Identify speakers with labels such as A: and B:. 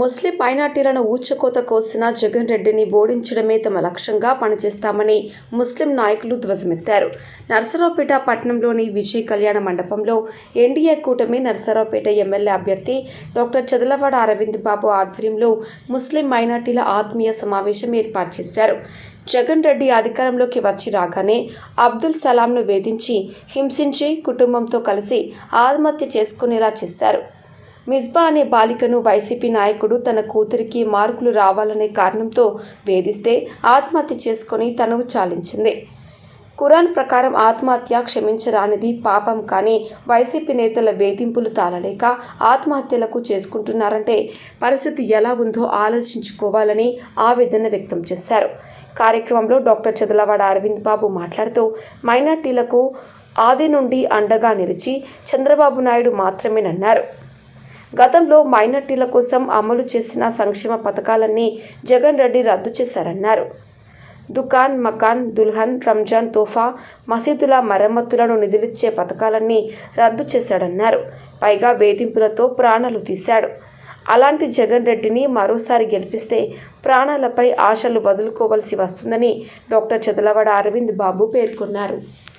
A: ముస్లిం మైనార్టీలను ఊచకోత కోసిన జగన్ రెడ్డిని ఓడించడమే తమ లక్ష్యంగా పనిచేస్తామని ముస్లిం నాయకులు ధ్వజమెత్తారు. నరసరావుపేట పట్టణంలోని విజయ్ కళ్యాణ మండపంలో ఎన్డీఏ కూటమి నరసరావుపేట ఎమ్మెల్యే అభ్యర్థి డాక్టర్ చదలవాడ అరవింద్ బాబు ఆధ్వర్యంలో ముస్లిం మైనార్టీల ఆత్మీయ సమావేశం ఏర్పాటు చేశారు. జగన్ రెడ్డి అధికారంలోకి వచ్చి రాగానే అబ్దుల్ సలాంను వేధించి హింసించి కుటుంబంతో కలిసి ఆత్మహత్య చేసుకునేలా చేశారు. మిస్బా అనే బాలికను వైసీపీ నాయకుడు తన కూతురికి మార్కులు రావాలనే కారణంతో వేధిస్తే ఆత్మహత్య చేసుకొని తనవు చాలించింది. ఖురాన్ ప్రకారం ఆత్మహత్య క్షమించరానిది పాపం కానీ వైసీపీ నేతల వేధింపులు తాళలేక ఆత్మహత్యలకు చేసుకుంటున్నారంటే పరిస్థితి ఎలా ఉందో ఆలోచించుకోవాలని ఆవేదన వ్యక్తం చేశారు. కార్యక్రమంలో డాక్టర్ చదలవాడ అరవింద్ బాబు మాట్లాడుతూ మైనార్టీలకు ఆది నుండి అండగా నిలిచి చంద్రబాబు నాయుడు మాత్రమేనన్నారు. గతంలో మైనార్టీల కోసం అమలు చేసిన సంక్షేమ పథకాలన్నీ జగన్ రెడ్డి రద్దు చేశారన్నారు. దుకాన్ మకాన్ దుల్హన్ రంజాన్ తోఫా మసీదుల మరమ్మతులను నిధులిచ్చే పథకాలన్నీ రద్దు చేశాడన్నారు. పైగా వేధింపులతో ప్రాణాలు తీశాడు. అలాంటి జగన్ రెడ్డిని మరోసారి గెలిపిస్తే ప్రాణాలపై ఆశలు వదులుకోవలసి వస్తుందని డాక్టర్ చదలవాడ అరవింద్ బాబు పేర్కొన్నారు.